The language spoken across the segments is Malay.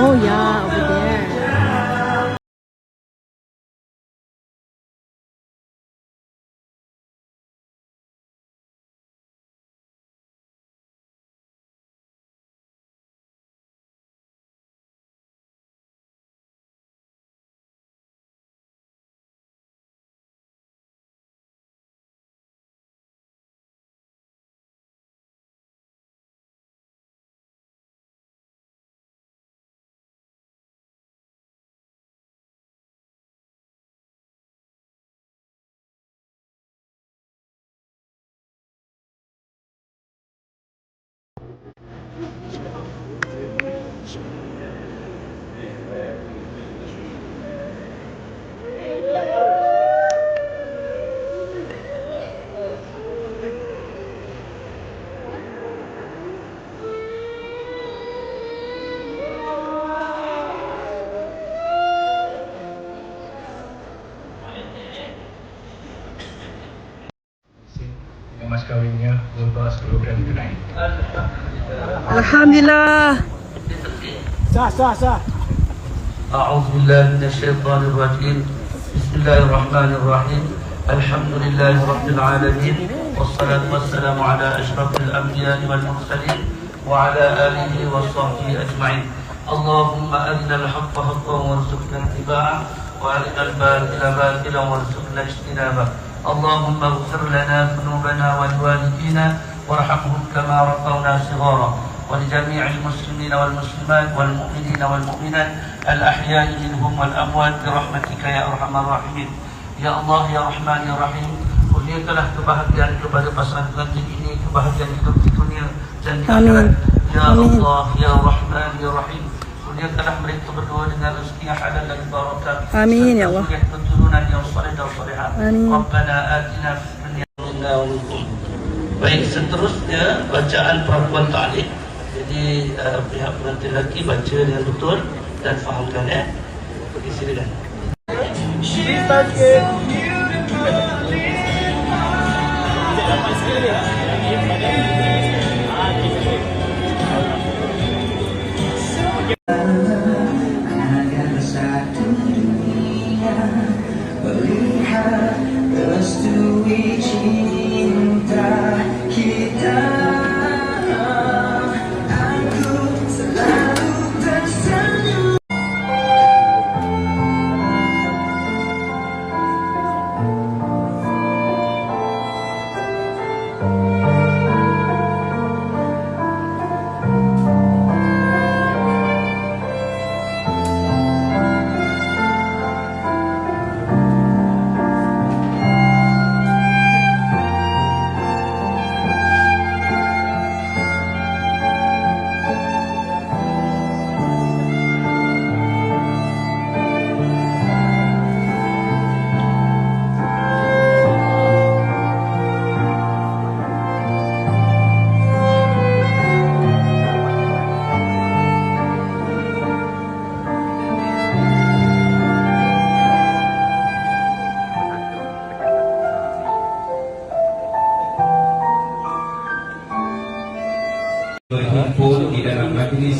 Oh yeah, mas kahwinnya Zulfa 10 gram tunai Alhamdulillah. أعوذ بالله من الشيطان الرجيم. بسم الله الرحمن الرحيم. الحمد لله رب العالمين والصلاة والسلام على أشرف الأنبياء والمرسلين وعلى آله وصحبه أجمعين. اللهم أرنا الحق حقا وارزقنا اتباعه وأرنا الباطل باطلا وارزقنا اجتنابه. اللهم اغفر لنا ذنوبنا ولوالدينا وارحمهم كما ربونا صغارا ولجميع المسلمين والمسلمات والمؤمنين والمؤمنات الأحياء منهم والأموات برحمتك يا أرحم الراحمين Ya Allah, Ya Rahman, Ya Rahim Kurniakanlah kebahagiaan kepada pasangan pengantin ini Kebahagiaan hidup di dunia dan di akhirat Ya Amin. Allah, Ya Rahman, Ya Rahim Kurniakanlah mereka berdua dengan rezeki yang halal dan barakah Amin, Ya Allah. Rabbana atina minna wa minkum Baik, seterusnya bacaan perempuan ta'lim. Jadi uh, pihak pengantin lelaki baca dengan betul dan fahamkan ya Pergi silakan. agar Cause to each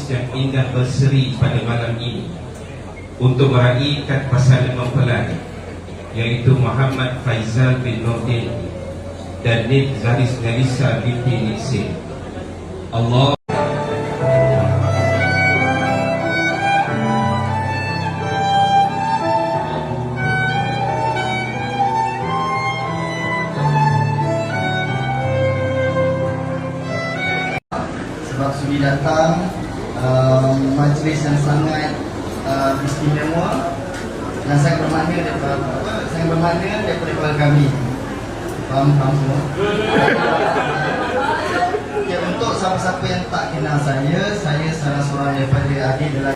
yang indah berseri pada malam ini untuk meraihkan pasangan mempelai yaitu Muhammad Faizal bin Nurdin dan Nik Zaris Nalisa binti Nixin. Allah sebab sudi datang um, majlis yang sangat uh, istimewa dan sangat bermakna daripada sangat bermakna daripada keluarga kami faham faham semua ya, untuk siapa-siapa yang tak kenal saya saya salah seorang daripada adik dalam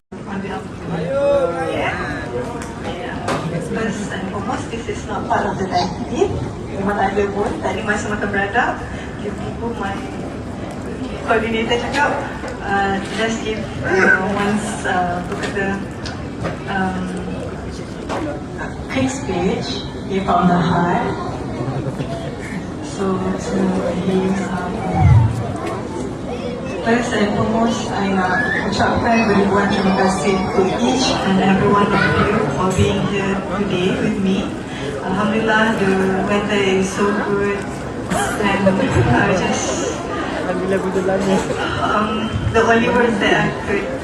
this is not part of the activity. Memang ada pun. Tadi masa makan beradab, you people, my coordinator cakap, uh, just give uh, once uh, look at the um, quick speech give from the heart. So to his um, First and foremost, I ucapkan beribuan terima kasih to each and every one of you for being here today with me. Alhamdulillah, the weather is so good and I just um, the only words that I could